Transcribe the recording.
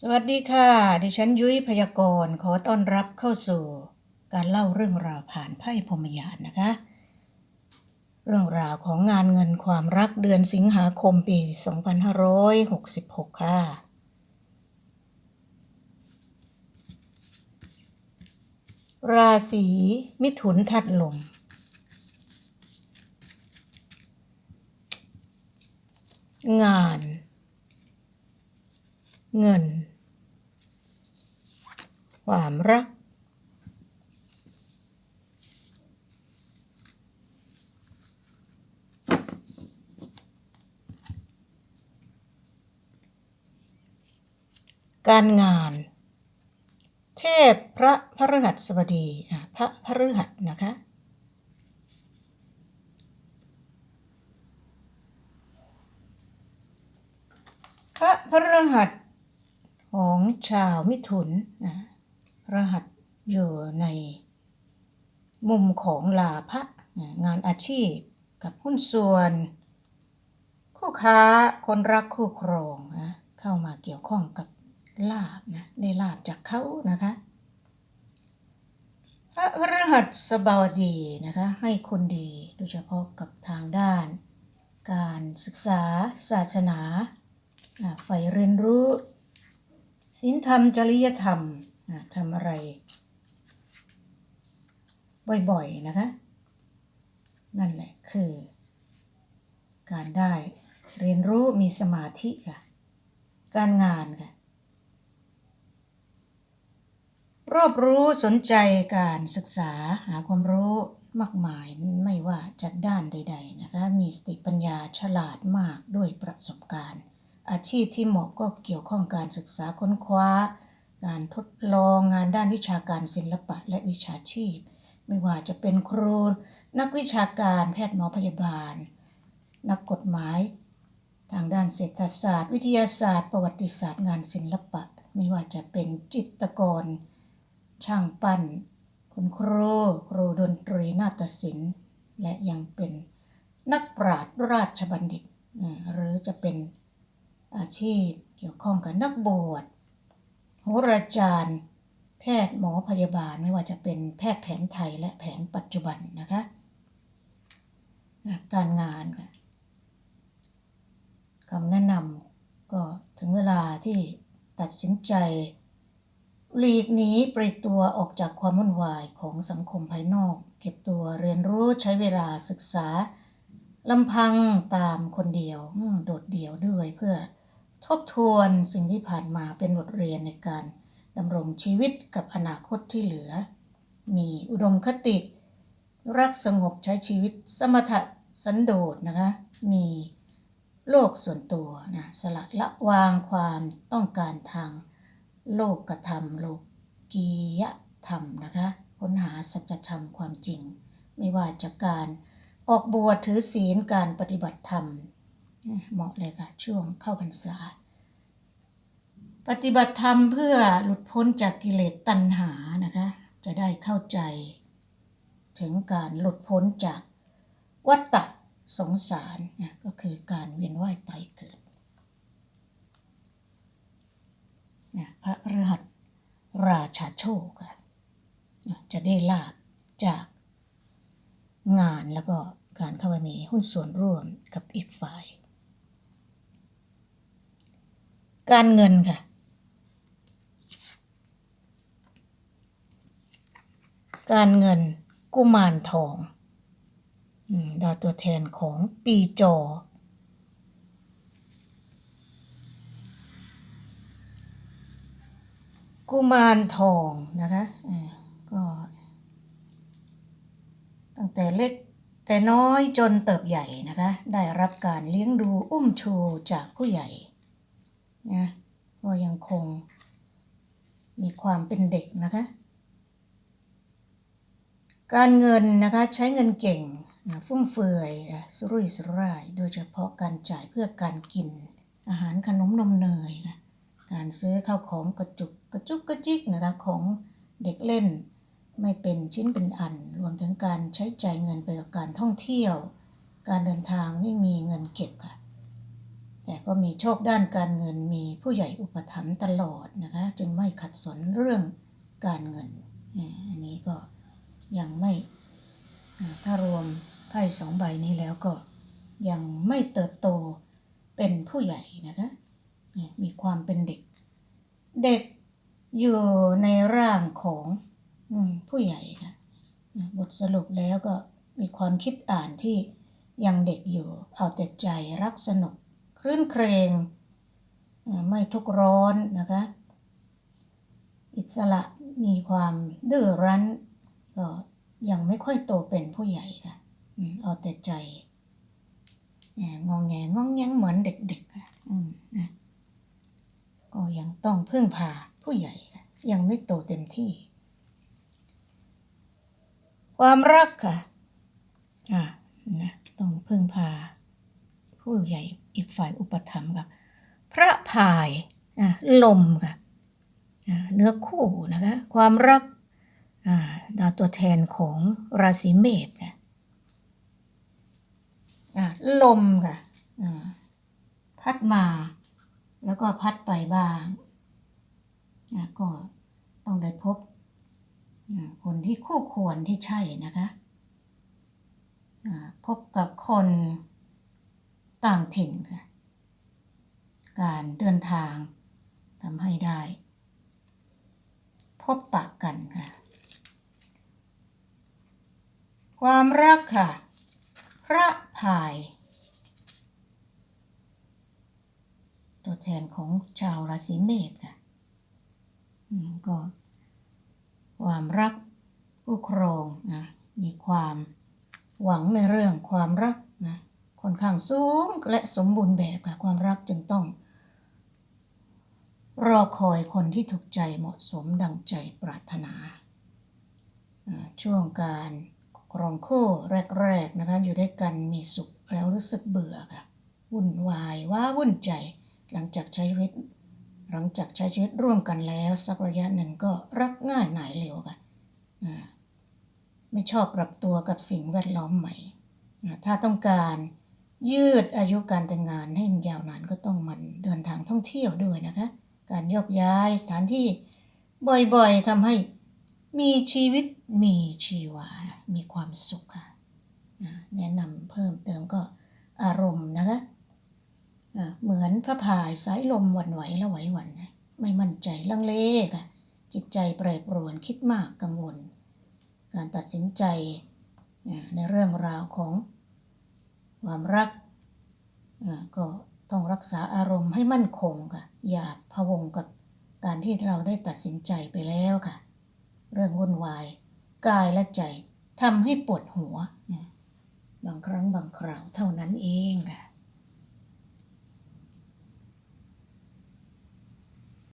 สวัสดีค่ะ ดิฉันยุ้ยพยากรณ์ขอต้อนรับเข้าสู่ การเล่าเรื่องราวผ่านไพ่พมยานนะคะ เรื่องราวของงานเงินความรักเดือนสิงหาคมปี 2566 ค่ะ ราศีมิถุนทัดลมงาน เงิน ความรัก การงาน เทพพระพฤหัสบดีอะพระพฤหัสนะคะพระพฤหัส ของชาวมิถุนนะพฤหัสอยู่ในมุมของลาภะงานอาชีพกับหุ้นส่วน คู่ค้าคนรักคู่ครองนะเข้ามาเกี่ยวข้องกับลาบนะได้ลาบจากเขานะคะพระพฤหัสบาดีนะคะให้คนดีโดยเฉพาะกับทางด้าน การศึกษาศาสนาอ่าใฝ่เรียนรู้ ศีลธรรมจริยธรรมทำอะไร บ่อยๆนะคะ นั่นแหละคือ การได้เรียนรู้มีสมาธิค่ะ การงานค่ะ รอบรู้สนใจการศึกษาหาความรู้มากมายไม่ว่าจากด้านใด ๆ นะคะ มีสติปัญญาฉลาดมากด้วยประสบการณ์ อาชีพที่เหมาะก็เกี่ยวข้องการศึกษาค้นคว้า การทดลองงานด้านวิชาการศิลปะและวิชาชีพ ไม่ว่าจะเป็นครู นักวิชาการแพทย์หมอพยาบาล นักกฎหมาย ทางด้านเศรษฐศาสตร์ วิทยาศาสตร์ ประวัติศาสตร์งานศิลปะ ไม่ว่าจะเป็นจิตรกร ช่างปั้น คุณครูครูดนตรีนาฏศิลป์ และยังเป็นนักปราชญ์ราชบัณฑิตหรือจะเป็น อาชีพเกี่ยวข้องกับนักบวชโหราจารย์ แพทย์หมอพยาบาลไม่ว่าจะเป็นแพทย์แผนไทยและแผนปัจจุบันนะคะการงานค่ะคำแนะนำก็ถึงเวลาที่ตัดสินใจหลีกหนีปลีกตัวออกจากความวุ่นวายของสังคมภายนอก เก็บตัวเรียนรู้ใช้เวลาศึกษาลำพังตามคนเดียวโดดเดี่ยวด้วยเพื่อ บทวนสิ่งที่ผ่านมาเป็นบทเรียนในการดำรงชีวิตกับอนาคตที่เหลือ มีอุดมคติ รักสงบใช้ชีวิตสมถะสันโดษนะคะ มีโลกส่วนตัวนะสละละวางความต้องการทางโลกธรรมโลกียธรรมนะคะค้นหาสัจธรรมความจริง ไม่ว่าจากการออกบวชถือศีลการปฏิบัติธรรมเหมาะเลยค่ะ ช่วงเข้าพรรษา ปฏิบัติธรรมเพื่อหลุดพ้นจากกิเลสตัณหานะคะ จะได้เข้าใจ ถึงการหลุดพ้นจากวัฏฏะสงสารนะก็คือการเวียนว่ายตายเกิดนะพระฤหัสราชาโชคจะได้ลาบจากงานแล้วก็การเข้าไปมีหุ้นส่วนร่วมกับอีกฝ่าย การเงินค่ะ การเงินกุมารทองอดาวตัวแทนของปีจอ กุมารทองนะคะก็ตั้งแต่เล็กแต่น้อยจนเติบใหญ่นะคะ ได้รับการเลี้ยงดูอุ้มชูจากผู้ใหญ่นะก็ยังคงมีความเป็นเด็กนะคะ การเงินนะคะใช้เงินเก่งฟุ่มเฟือยสุรุ่ยสุร่าย โดยเฉพาะการจ่ายเพื่อการกิน อาหารขนมนมเนยนะการซื้อข้าวของกระจุกกระจุกกระจิกนะคะของเด็กเล่น ไม่เป็นชิ้นเป็นอัน รวมถึงการใช้จ่ายเงินไปกับการท่องเที่ยว การเดินทางไม่มีเงินเก็บค่ะแต่ก็มีโชคด้านการเงินมีผู้ใหญ่อุปถัมภ์ตลอดนะคะ จึงไม่ขัดสนเรื่องการเงินอันนี้ก็ ยังไม่ถ้ารวมไพ่สองใบนี้แล้วก็ยังไม่เติบโตเป็นผู้ใหญ่นะคะมีความเป็นเด็ก เด็กอยู่ในร่างของผู้ใหญ่ค่ะอ่าบทสรุปแล้วก็มีความคิดอ่านที่ยังเด็กอยู่เอาแต่ใจรักสนุกคลื่นเครงไม่ทุกร้อนนะคะ อิสระมีความดื้อรั้น ก็ยังไม่ค่อยโตเป็นผู้ใหญ่ค่ะเอาแต่ใจงองแงงองแงงเหมือนเด็กๆค่ะนะก็ยังต้องพึ่งพาผู้ใหญ่ค่ะยังไม่โตเต็มที่ ความรักค่ะอ่านะต้องพึ่งพา ผู้ใหญ่อีกฝ่ายอุปถัมภ์กับพระพายอะลมค่ะอ่าเนื้อคู่นะคะ ความรัก ดาวตัวแทนของราศีเมษค่ะลมค่ะพัดมา แล้วก็พัดไปบ้างก็ต้องได้พบคนที่คู่ควรที่ใช่นะคะพบกับคนต่างถิ่นค่ะ การเดินทางทำให้ได้ พบปะกันค่ะ ความรักค่ะ พระพาย ตัวแทนของชาวราศีเมษค่ะก็ความรักผู้ครองนะมีความหวังในเรื่องความรักนะค่อนข้างสูงและสมบูรณ์แบบค่ะความรักจึงต้อง รอคอยคนที่ถูกใจเหมาะสมดังใจปรารถนา ช่วงการ ครองคู่แรกๆนะคะอยู่ด้วยกันมีสุขแล้วรู้สึกเบื่อค่ะวุ่นวายว้าวุ่นใจ หลังจากใช้ชีวิต หลังจากใช้ชีวิตร่วมกันแล้ว สักระยะหนึ่งก็รักง่ายหน่ายเร็วค่ะไม่ชอบปรับตัวกับสิ่งแวดล้อมใหม่ ถ้าต้องการยืดอายุการแต่งงานให้ยาวนานก็ต้องมันเดินทางท่องเที่ยวด้วยนะคะ การยกย้ายสถานที่บ่อยๆทำให้ มีชีวิตมีชีวา มีความสุขค่ะแนะนำเพิ่มเติมก็อารมณ์นะคะเหมือนพระพายสายลมหวั่นไหวและไหวหวั่นไม่มั่นใจลังเลค่ะจิตใจแปรปรวนคิดมากกังวล การตัดสินใจในเรื่องราวของความรักก็ต้องรักษาอารมณ์ให้มั่นคงค่ะอย่าพะวงกับการที่เราได้ตัดสินใจไปแล้วค่ะ เรื่องวุ่นวาย กายและใจทำให้ปวดหัว บางครั้งบางคราวเท่านั้นเองค่ะ